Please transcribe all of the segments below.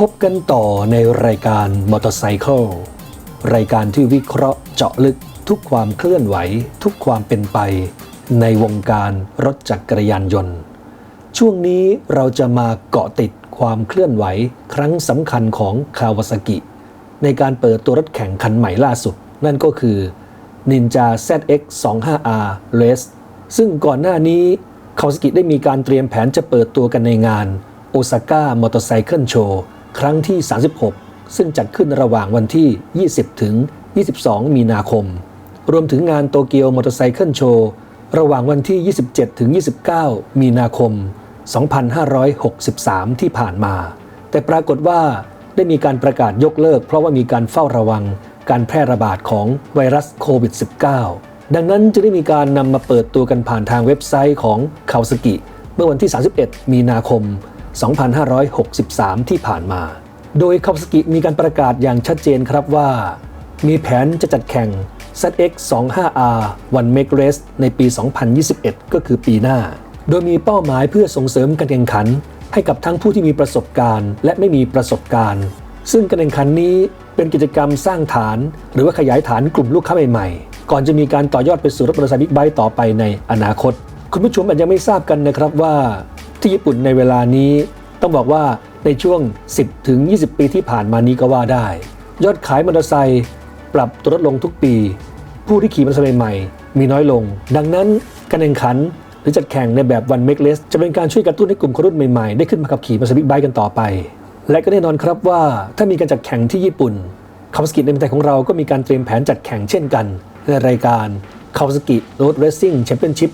พบกันต่อในรายการมอเตอร์ไซค์รายการที่วิเคราะห์เจาะลึกทุกความเคลื่อนไหว ทุกความเป็นไป ในวงการรถจักรยานยนต์ ช่วงนี้เราจะมาเกาะติดความเคลื่อนไหวครั้งสำคัญของคาวาซากิ ในการเปิดตัวรถแข่งคันใหม่ล่าสุด นั่นก็คือ Ninja ZX 25R Race ซึ่งก่อนหน้านี้คาวาซากิได้มีการเตรียมแผนจะเปิดตัวกันในงานโอซาก้ามอเตอร์ไซค์โชว์ ครั้งที่ 36 ซึ่งจัดขึ้นระหว่างวันที่ 20 ถึง 22 มีนาคม รวมถึงงานโตเกียวมอเตอร์ไซค์โชว์ระหว่างวันที่ 27 ถึง 29 มีนาคม 2563 ที่ผ่านมา แต่ปรากฏว่าได้มีการประกาศยกเลิก เพราะว่ามีการเฝ้าระวังการแพร่ระบาดของไวรัสโควิด -19 ดังนั้นจะได้มีการนำมาเปิดตัวกันผ่านทางเว็บไซต์ของคาวสกิ เมื่อวันที่ 31 มีนาคม 2563 ที่ผ่านมา โดยคาวสกิมีการประกาศอย่างชัดเจนครับว่า มีแผนจะจัดแข่ง ZX 25R One Make Race ในปี 2021 ก็คือปีหน้า โดยมีเป้าหมายเพื่อส่งเสริมการแข่งขัน ให้กับทั้งผู้ที่มีประสบการณ์ และไม่มีประสบการณ์ ซึ่งการแข่งขันนี้เป็นกิจกรรมสร้างฐาน หรือว่าขยายฐานกลุ่มลูกค้าใหม่ๆ ก่อนจะมีการต่อยอดไปสู่รถมอเตอร์ไซค์บิ๊กไบค์ต่อไปในอนาคต คุณผู้ชมอาจจะไม่ทราบกันนะครับว่า ที่ญี่ปุ่นในเวลานี้ต้องบอกว่าในช่วง 10 ถึง 20 ปีที่ผ่านมานี้ก็ว่าได้ ยอดขายมอเตอร์ไซค์ปรับตัวลดลงทุกปี ผู้ที่ขี่มอเตอร์ไซค์ใหม่มีน้อยลง ดังนั้นการแข่งขันหรือจัดแข่งในแบบวันเมกเลสจะเป็นการช่วยกระตุ้นให้กลุ่มคนรุ่นใหม่ๆ ได้ขึ้นมาขับขี่มอเตอร์ไซค์บิ๊กไบค์กันต่อไป และก็แน่นอนครับว่าถ้ามีการจัดแข่งที่ญี่ปุ่นคาวสกิในเมืองไทยของเราก็มีการเตรียมแผนจัดแข่งเช่นกันในรายการคาวสกิโรดเรซซิ่งแชมเปี้ยนชิพ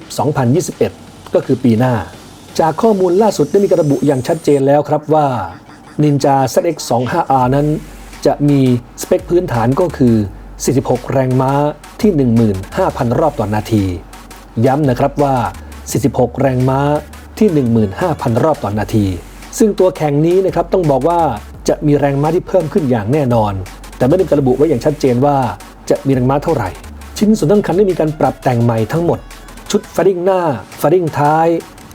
2021 ก็คือปีหน้า จากข้อมูลล่าสุดได้มีการระบุอย่างชัดเจนแล้วครับว่า Ninja ZX 25R นั้น จะมีสเปคพื้นฐานก็คือ 46 แรงม้าที่ 15,000 รอบต่อนาที ย้ำนะครับว่า 46 แรงม้าที่ 15,000 รอบต่อนาที ซึ่งตัวแข่งนี้นะครับต้องบอกว่าจะมีแรงม้าที่เพิ่มขึ้นอย่างแน่นอน แต่ไม่ได้ระบุไว้อย่างชัดเจนว่าจะมีแรงม้าเท่าไหร่ ชิ้นส่วนสำคัญได้มีการปรับแต่งใหม่ทั้งหมด ชุดฟาริงหน้าฟาริงท้าย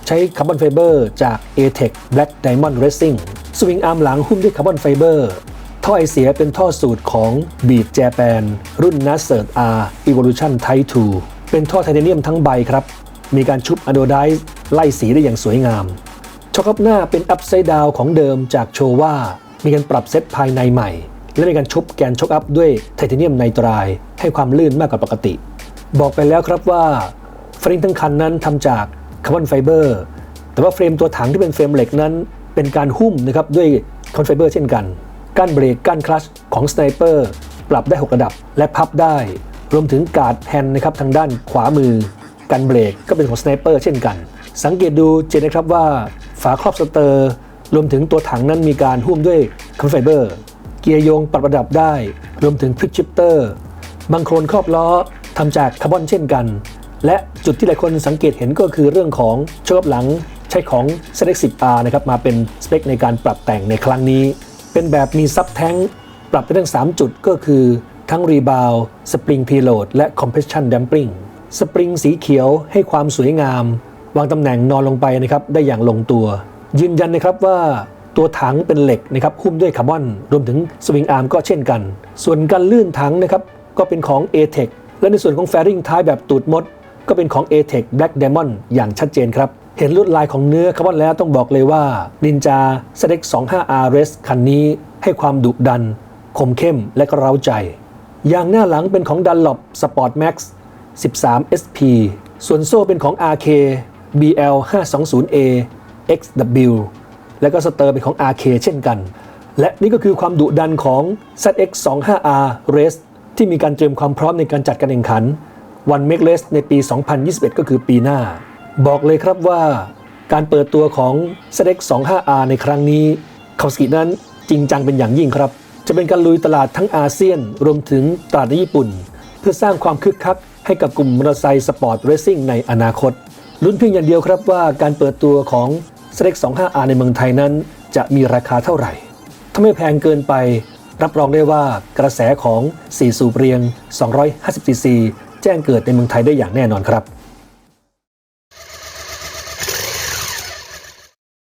ใช้คาร์บอนไฟเบอร์จาก a t e c Black Diamond Racing สวิงอาร์มหลังหุ้มด้วยคาร์บอนไฟเบอร์ท่อไอเสียเป็นท่อสูตรของ Beat Japan รุ่น n a s e r R Evolution Type 2 เป็นท่อไทเทเนียมทั้งใบครับ มีการชุบอะโดไดซ์ไล่สีได้อย่างสวยงามช็อคอัพหน้าเป็นอัพไซด์ดาวของเดิมจากโชว่ามีการปรับเซตภายในใหม่ และมีการชุบแกนช็อคอัพด้วยไทเทเนียมไนตรายให้ความลื่นมากกว่าปกติ บอกไปแล้วครับว่าเฟรมทั้งคันนั้นทำจาก คาร์บอนไฟเบอร์แต่ว่าเฟรมตัวถังที่เป็นเฟรมเหล็กนั้น เป็นการหุ้มนะครับด้วยคาร์บอนไฟเบอร์เช่นกันก้านเบรกก้านคลัชของสไนเปอร์ปรับได้ 6 ระดับและพับได้ รวมถึงกาดแฮนนะครับทางด้านขวามือกันเบรกก็เป็นของสไนเปอร์เช่นกัน สังเกตดูเจนนะครับว่าฝาครอบสเตอร์ รวมถึงตัวถังนั้นมีการหุ้มด้วยคาร์บอนไฟเบอร์เกียร์โยงปรับระดับได้ รวมถึงควิกชิปเตอร์บางโครนครอบล้อทำจากคาร์บอนเช่นกัน และจุดที่หลายคนสังเกตเห็นก็คือเรื่องของโชคหลังใช้ของ z x 1 0 r นะครับมาเป็นสเปคในการปรับแต่งในครั้งนี้ เป็นแบบมีซับแท้งปรับได้ทั้ง 3 จุดก็คือทั้งรีบาวสปริงพีโลดและคอมเพรสชันดัมปริงสปริงสีเขียวให้ความสวยงาม วางตำแหน่งนอนลงไปนะครับได้อย่างลงตัว ยืนยันนะครับว่าตัวถังเป็นเหล็กนะครับหุ้มด้วยคาร์บอน รวมถึงสวิงอาร์มก็เช่นกัน ส่วนการลื่นถังนะครับก็เป็นของ a t e c และในส่วนของแฟริงท้ายแบบตูดมด ก็เป็นของ a t e c Black Diamond อย่างชัดเจนครับ เห็นลวดลายของเนื้อคาร์บอนแล้วต้องบอกเลยว่า Ninja ZX 25R Race คันนี้ให้ความดุดัน คมเข้มและก็เร้าใจ อย่างหน้าหลังเป็นของ Dunlop Sport Max 13 SP ส่วนโซ่เป็นของ RK BL 520A XW และก็สเตอร์เป็นของ RK เช่นกัน และนี่ก็คือความดุดันของ ZX 25R Race ที่มีการเตรียมความพร้อมในการจัดการแข่งขัน วันเมกเลสในปี 2021 ก็คือปีหน้า บอกเลยครับว่าการเปิดตัวของ ZX 25R ในครั้งนี้คาวสกินั้นจริงจังเป็นอย่างยิ่งครับ จะเป็นการลุยตลาดทั้งอาเซียน รวมถึงตลาดในญี่ปุ่น เพื่อสร้างความคึกคักให้กับกลุ่มมอเตอร์ไซค์สปอร์ตเรซซิ่งในอนาคต ลุ้นเพียงอย่างเดียวครับว่าการเปิดตัวของ ZX 25R ในเมืองไทยนั้น จะมีราคาเท่าไหร่ ถ้าไม่แพงเกินไป รับรองได้ว่ากระแสของ4สูบเรียง 250cc แจ้งเกิดในเมืองไทยได้อย่างแน่นอนครับ